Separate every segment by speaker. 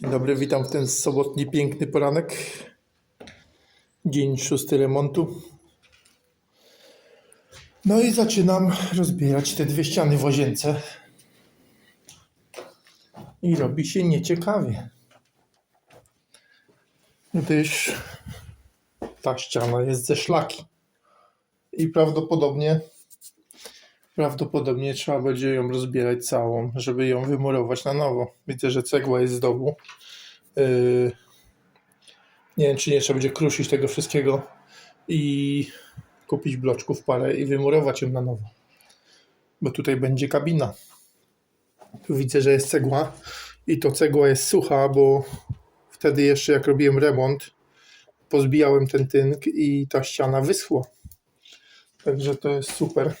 Speaker 1: Dzień dobry, witam w ten sobotni piękny poranek. Dzień szósty remontu. No i zaczynam rozbierać te dwie ściany w łazience. I robi się nieciekawie. Gdyż ta ściana jest ze szlaki. I prawdopodobnie Prawdopodobnie trzeba będzie ją rozbierać całą, żeby ją wymurować na nowo. Widzę, że cegła jest z dołu. Yy, nie wiem, czy nie trzeba będzie kruszyć tego wszystkiego i kupić bloczków parę i wymurować ją na nowo. Bo tutaj będzie kabina. Tu widzę, że jest cegła i to cegła jest sucha, bo wtedy jeszcze jak robiłem remont, pozbijałem ten tynk i ta ściana wyschła. Także to jest super.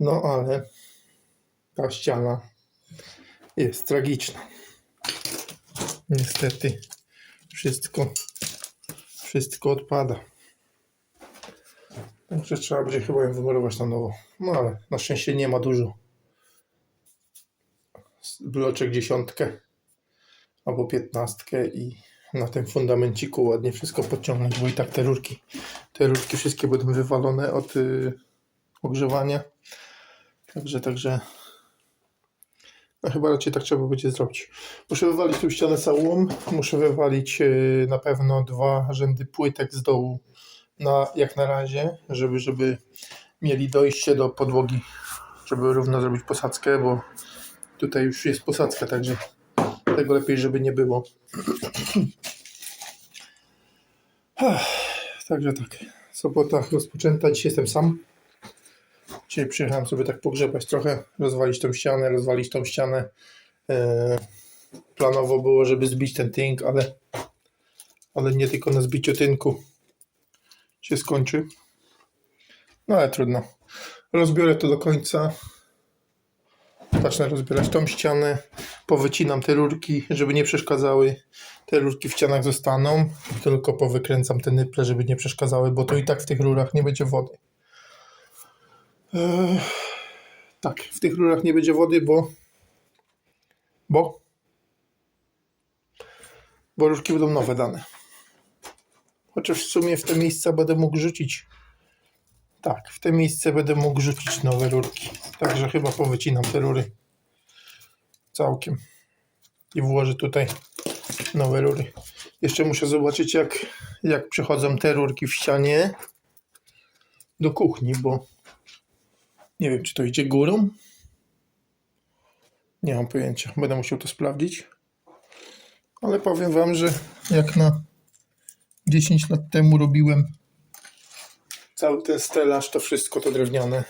Speaker 1: No ale ta ściana jest tragiczna. Niestety wszystko, wszystko odpada. Także trzeba będzie chyba ją wymurować na nowo. No ale na szczęście nie ma dużo. Bloczek dziesiątkę albo piętnastkę i na tym fundamenciku ładnie wszystko podciągnąć, bo i tak te rurki, te rurki wszystkie będą wywalone od y, ogrzewania. Także, także. No chyba raczej tak trzeba będzie zrobić. Muszę wywalić tą ścianę całą. Muszę wywalić yy, na pewno dwa rzędy płytek z dołu na, jak na razie, żeby, żeby mieli dojście do podłogi, żeby równo zrobić posadzkę, bo tutaj już jest posadzka, także tego lepiej, żeby nie było. Także tak. Sobota rozpoczęta. Dzisiaj jestem sam. Dzisiaj przyjechałem sobie tak pogrzebać trochę, rozwalić tą ścianę, rozwalić tą ścianę. Eee, planowo było, żeby zbić ten tynk, ale, ale nie tylko na zbiciu tynku się skończy. No ale trudno. Rozbiorę to do końca. Zacznę rozbierać tą ścianę. Powycinam te rurki, żeby nie przeszkadzały. Te rurki w ścianach zostaną, tylko powykręcam te nyple, żeby nie przeszkadzały, bo to i tak w tych rurach nie będzie wody. Tak, w tych rurach nie będzie wody, bo. Bo. Bo rurki będą nowe dane. Chociaż w sumie w te miejsca będę mógł rzucić. Tak, w te miejsce będę mógł rzucić nowe rurki. Także chyba powycinam te rury całkiem. I włożę tutaj nowe rury. Jeszcze muszę zobaczyć, jak, jak przechodzą te rurki w ścianie do kuchni, bo nie wiem, czy to idzie górą. Nie mam pojęcia. Będę musiał to sprawdzić. Ale powiem Wam, że jak na 10 lat temu robiłem cały ten stelaż, to wszystko to drewniane,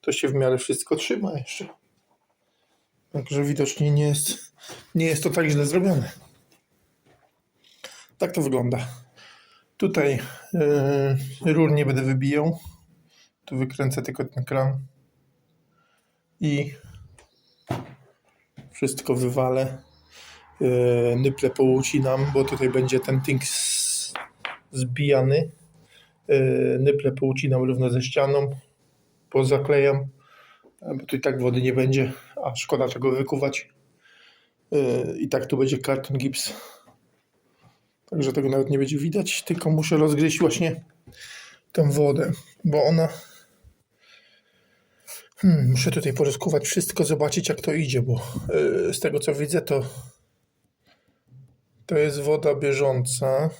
Speaker 1: to się w miarę wszystko trzyma jeszcze. Także widocznie nie jest, nie jest to tak źle zrobione. Tak to wygląda. Tutaj yy, rur nie będę wybijał. Tu wykręcę tylko ten kran i wszystko wywalę. Yy, Nyple poucinam, bo tutaj będzie ten tynk zbijany. Yy, Nyple poucinam równo ze ścianą, pozaklejam, bo tu i tak wody nie będzie, a szkoda tego wykuwać. I tak tu będzie karton gips. Także tego nawet nie będzie widać, tylko muszę rozgryźć właśnie tę wodę, bo ona Hmm, muszę tutaj porozkuwać wszystko, zobaczyć jak to idzie, bo yy, z tego co widzę to to jest woda bieżąca.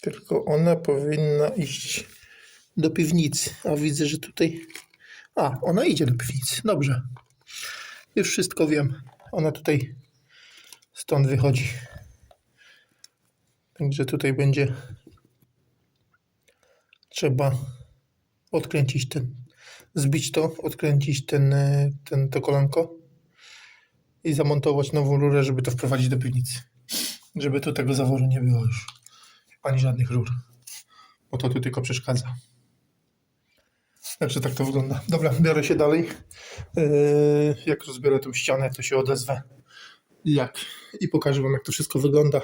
Speaker 1: Tylko ona powinna iść do piwnicy, a widzę, że tutaj a, ona idzie do piwnicy. Dobrze. Już wszystko wiem. Ona tutaj stąd wychodzi. Także tutaj będzie trzeba odkręcić ten, zbić to, odkręcić ten, e, ten, to kolanko i zamontować nową rurę, żeby to wprowadzić do piwnicy. Żeby tu tego zaworu nie było już. Ani żadnych rur. Bo to tu tylko przeszkadza. Także tak to wygląda. Dobra, biorę się dalej. Yy, jak rozbiorę tą ścianę, to się odezwę. Jak? I pokażę Wam, jak to wszystko wygląda.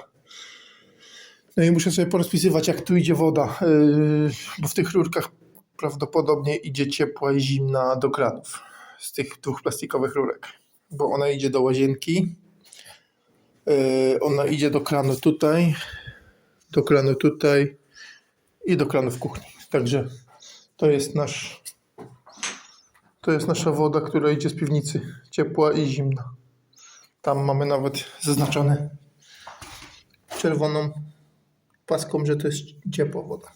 Speaker 1: No i muszę sobie porozpisywać, jak tu idzie woda, yy, bo w tych rurkach prawdopodobnie idzie ciepła i zimna do kranów z tych dwóch plastikowych rurek. bo ona idzie do łazienki. Yy, ona idzie do kranu tutaj, do kranu tutaj i do kranu w kuchni. Także to jest nasz to jest nasza woda, która idzie z piwnicy. Ciepła i zimna. Tam mamy nawet zaznaczone czerwoną paską, że to jest ciepła woda.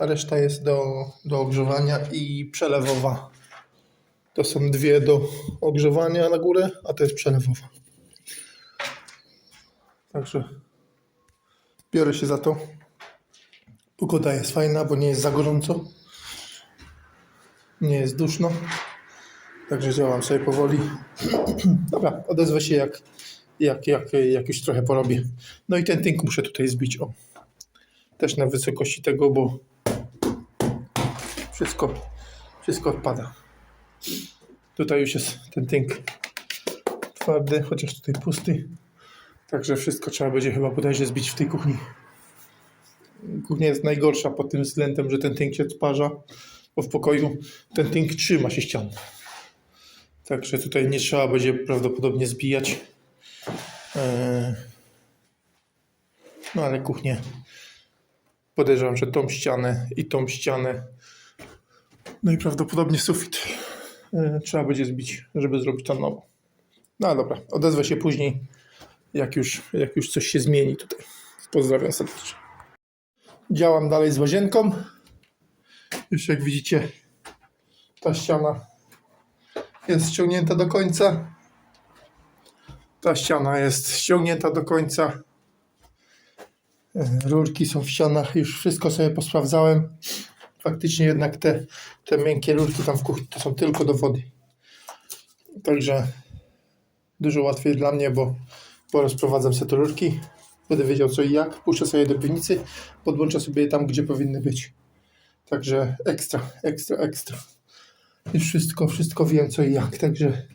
Speaker 1: Reszta jest do, do ogrzewania i przelewowa. To są dwie do ogrzewania na górę, a to jest przelewowa. Także biorę się za to. Pogoda jest fajna, bo nie jest za gorąco. Nie jest duszno. Także działam sobie powoli. Dobra, odezwę się jak, jak, jak, jak już trochę porobię. No i ten tynk muszę tutaj zbić. O. Też na wysokości tego, bo wszystko, wszystko odpada. Tutaj już jest ten tynk twardy, chociaż tutaj pusty. Także wszystko trzeba będzie chyba bodajże zbić w tej kuchni. Kuchnia jest najgorsza pod tym względem, że ten tynk się odparza, bo w pokoju ten tynk trzyma się ścian. Także tutaj nie trzeba będzie prawdopodobnie zbijać. Eee, No ale kuchnię podejrzewam, że tą ścianę i tą ścianę no i prawdopodobnie sufit e, trzeba będzie zbić, żeby zrobić tam nowo. No dobra, odezwę się później, jak już, jak już coś się zmieni tutaj. Pozdrawiam serdecznie. Działam dalej z łazienką. Już jak widzicie, ta ściana jest ściągnięta do końca. Ta ściana jest ściągnięta do końca. E, Rurki są w ścianach, już wszystko sobie posprawdzałem. Faktycznie jednak te, te miękkie rurki tam w kuchni to są tylko do wody. Także dużo łatwiej dla mnie, bo, bo rozprowadzam sobie te rurki. Będę wiedział co i jak. Puszczę sobie do piwnicy, podłączę sobie je tam, gdzie powinny być. Także ekstra, ekstra, ekstra. Już wszystko, wszystko wiem co i jak. Także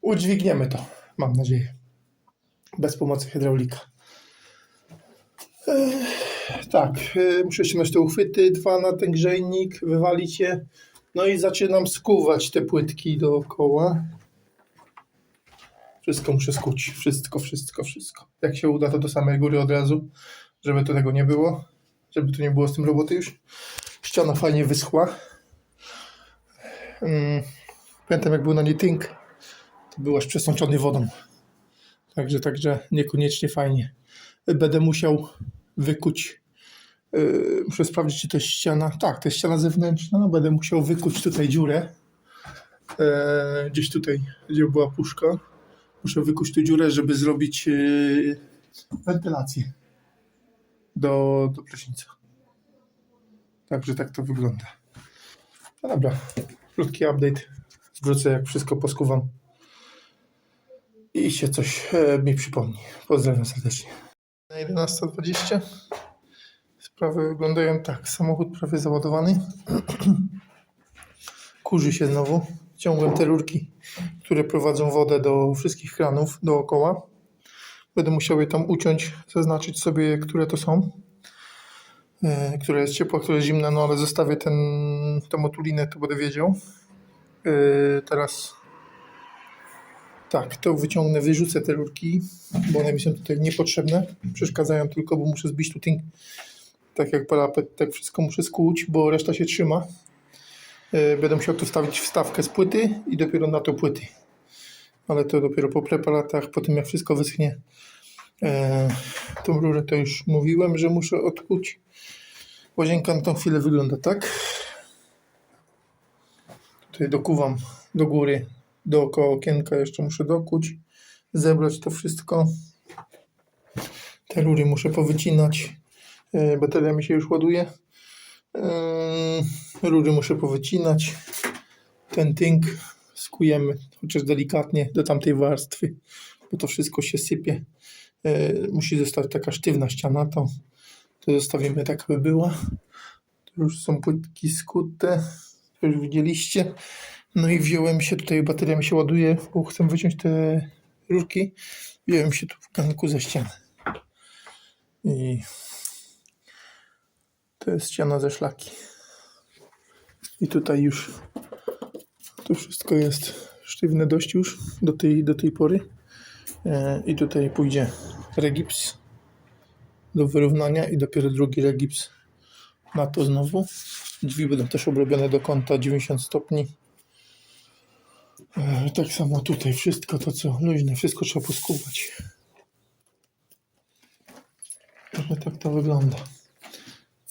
Speaker 1: udźwigniemy to, mam nadzieję. Bez pomocy hydraulika. Tak, y, muszę ściągnąć te uchwyty, dwa na ten grzejnik, wywalić je. No i zaczynam skuwać te płytki dookoła. Wszystko muszę skuć, wszystko, wszystko, wszystko. Jak się uda, to do samej góry od razu, żeby to tego nie było, żeby tu nie było z tym roboty już. Ściana fajnie wyschła. Mm, Pamiętam jak był na niej tynk, to był aż przesączony wodą. Także, także niekoniecznie fajnie. Będę musiał wykuć. Yy, muszę sprawdzić, czy to jest ściana. Tak, to jest ściana zewnętrzna. Będę musiał wykuć tutaj dziurę. Yy, gdzieś tutaj, gdzie była puszka. Muszę wykuć tu dziurę, żeby zrobić yy, wentylację do, do prysznica. Także tak to wygląda. No dobra, krótki update. Wrócę, jak wszystko poskuwam. I się coś e, mi przypomni. Pozdrawiam serdecznie. Na 11.20 sprawy wyglądają tak. Samochód prawie załadowany. Kurzy się znowu. Ciągłem te rurki, które prowadzą wodę do wszystkich kranów dookoła. Będę musiał je tam uciąć, zaznaczyć sobie, które to są. E, Która jest ciepła, która jest zimna, no ale zostawię ten, tą otulinę, to będę wiedział. E, Teraz tak, to wyciągnę, wyrzucę te rurki, bo one mi są tutaj niepotrzebne. Przeszkadzają tylko, bo muszę zbić tu. Tak jak parapet, tak wszystko muszę skuć, bo reszta się trzyma. E, Będę musiał tu stawić wstawkę z płyty i dopiero na to płyty. Ale to dopiero po preparatach, po tym jak wszystko wyschnie. E, tą rurę to już mówiłem, że muszę odkuć. Łazienka na tą chwilę wygląda tak. Tutaj dokuwam do góry, dookoła okienka jeszcze muszę dokuć, zebrać to wszystko. Te rury muszę powycinać. E, Bateria mi się już ładuje. E, Rury muszę powycinać. Ten tynk skujemy, chociaż delikatnie, do tamtej warstwy, bo to wszystko się sypie. E, Musi zostać taka sztywna ściana, to, to zostawimy tak, aby była. Tu już są płytki skute, już widzieliście. No i wziąłem się tutaj, bateria mi się ładuje, bo chcę wyciąć te rurki. Wziąłem się tu w ganku ze ściany. I to jest ściana ze szlaki. I tutaj już to wszystko jest sztywne dość już do tej, do tej pory. E, I tutaj pójdzie regips do wyrównania i dopiero drugi regips na to znowu. Drzwi będą też obrobione do kąta 90 stopni. E, Tak samo tutaj wszystko to co luźne, wszystko trzeba poskubać. Tak to wygląda.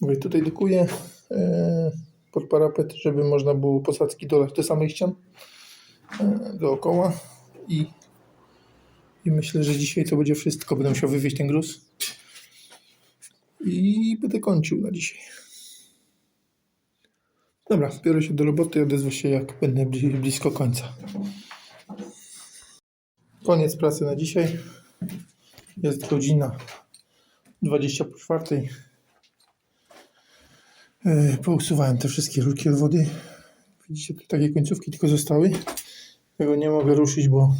Speaker 1: Mówię, tutaj dokuję e, pod parapet, żeby można było posadzki dolać do samych ścian e, dookoła i, i myślę, że dzisiaj to będzie wszystko. Będę musiał wywieźć ten gruz i będę kończył na dzisiaj. Dobra, biorę się do roboty i odezwę się jak będę bli- blisko końca. Koniec pracy na dzisiaj. Jest godzina 20 po czwartej. E, Pousuwałem te wszystkie rurki od wody. Widzicie, tu takie końcówki tylko zostały. Tego nie mogę ruszyć, bo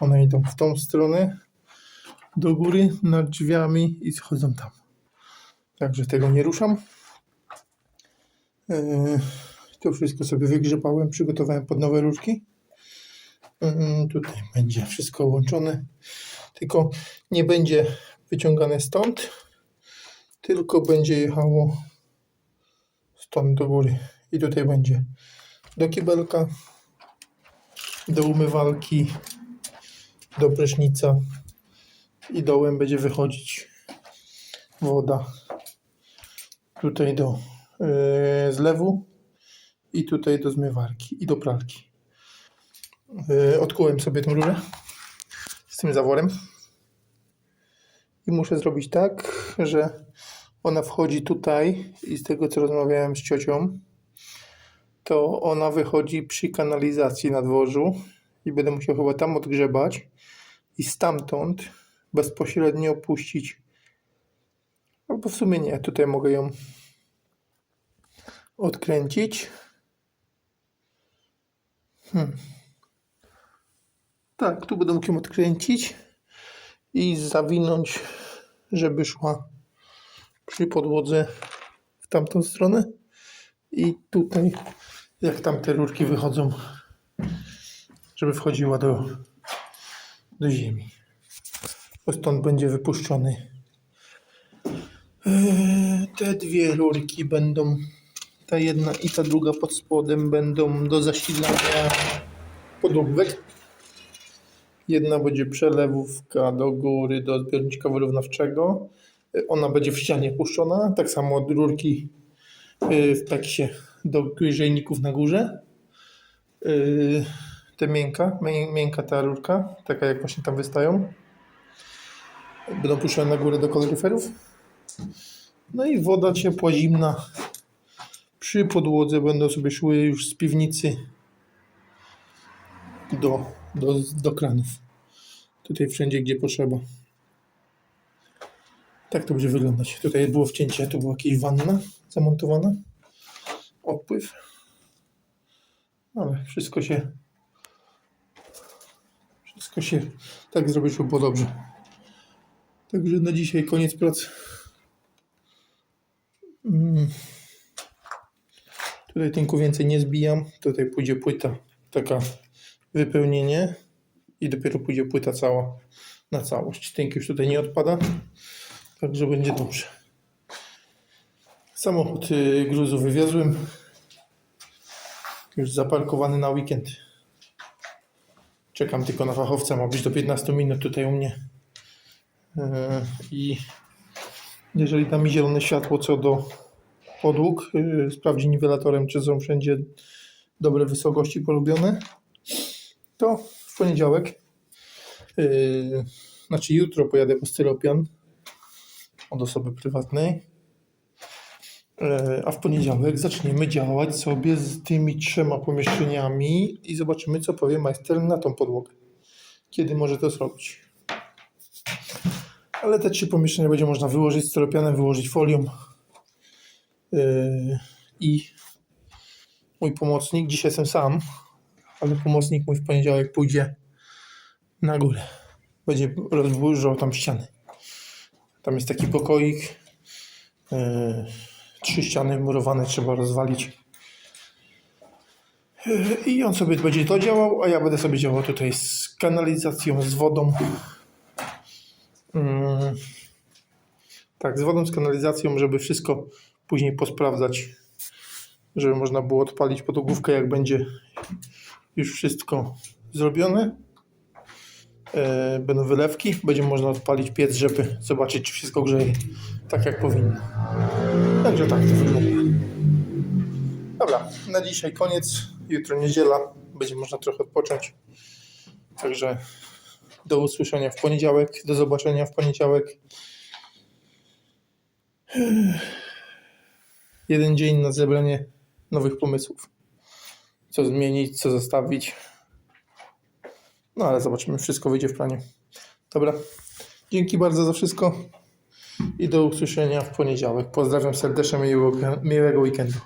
Speaker 1: one idą w tą stronę do góry nad drzwiami i schodzą tam. Także tego nie ruszam. E, To wszystko sobie wygrzebałem, przygotowałem pod nowe rurki. Mm, Tutaj będzie wszystko łączone. Tylko nie będzie wyciągane stąd, tylko będzie jechało stąd do góry. I tutaj będzie do kibelka, do umywalki, do prysznica i dołem będzie wychodzić woda tutaj do yy, zlewu i tutaj do zmywarki i do pralki. Yy, odkułem sobie tą rurę z tym zaworem i muszę zrobić tak, że ona wchodzi tutaj i z tego co rozmawiałem z ciocią, to ona wychodzi przy kanalizacji na dworzu i będę musiał chyba tam odgrzebać i stamtąd bezpośrednio puścić. Albo w sumie nie, tutaj mogę ją odkręcić. Hmm. Tak, tu będę mógł ją odkręcić i zawinąć, żeby szła przy podłodze w tamtą stronę. I tutaj, jak tam te rurki wychodzą, żeby wchodziła do, do ziemi. Bo stąd będzie wypuszczony. Eee, Te dwie rurki będą, ta jedna i ta druga pod spodem będą do zasilania podłogówek. Jedna będzie przelewówka do góry, do zbiorniczka wyrównawczego. Ona będzie w ścianie puszczona. Tak samo od rurki y, w peksie do gryziejników na górze. Y, Te miękka, mię- miękka ta rurka, taka jak właśnie tam wystają. Będą puszczone na górę do koloryferów. No i woda ciepła, zimna. Przy podłodze będą sobie szły już z piwnicy do, do, do kranów. Tutaj wszędzie, gdzie potrzeba. Tak to będzie wyglądać. Tutaj było wcięcie, tu była jakaś wanna zamontowana. Odpływ. Ale wszystko się wszystko się tak zrobi, żeby było dobrze. Także na dzisiaj koniec pracy. Mm. Tutaj tynku więcej nie zbijam. Tutaj pójdzie płyta, taka wypełnienie i dopiero pójdzie płyta cała na całość. Tynk już tutaj nie odpada, także będzie dobrze. Samochód y, gruzu wywiozłem. Już zaparkowany na weekend. Czekam tylko na fachowca, ma być do 15 minut tutaj u mnie. Yy, I jeżeli da mi zielone światło co do podłóg, yy, sprawdzi niwelatorem, czy są wszędzie dobre wysokości polubione, to w poniedziałek, znaczy jutro pojadę po styropian od osoby prywatnej, yy, a w poniedziałek zaczniemy działać sobie z tymi trzema pomieszczeniami i zobaczymy, co powie majster na tą podłogę. Kiedy może to zrobić. Ale te trzy pomieszczenia będzie można wyłożyć styropianem, wyłożyć folią. Yy, I mój pomocnik, dzisiaj jestem sam, ale pomocnik mój w poniedziałek pójdzie na górę. Będzie rozburzał tam ściany. Tam jest taki pokoik. Yy, trzy ściany murowane trzeba rozwalić. Yy, I on sobie będzie to działał, a ja będę sobie działał tutaj z kanalizacją, z wodą. Mm. Tak, z wodą, z kanalizacją, żeby wszystko później posprawdzać, żeby można było odpalić podłogówkę, jak będzie już wszystko zrobione. E, będą wylewki, będzie można odpalić piec, żeby zobaczyć, czy wszystko grzeje tak, jak powinno. Także tak to wygląda. Dobra, na dzisiaj koniec. Jutro niedziela, będzie można trochę odpocząć. Także do usłyszenia w poniedziałek, do zobaczenia w poniedziałek. Jeden dzień na zebranie nowych pomysłów. Co zmienić, co zostawić. No ale zobaczymy, wszystko wyjdzie w planie. Dobra, dzięki bardzo za wszystko i do usłyszenia w poniedziałek. Pozdrawiam serdecznie, miłego, miłego weekendu.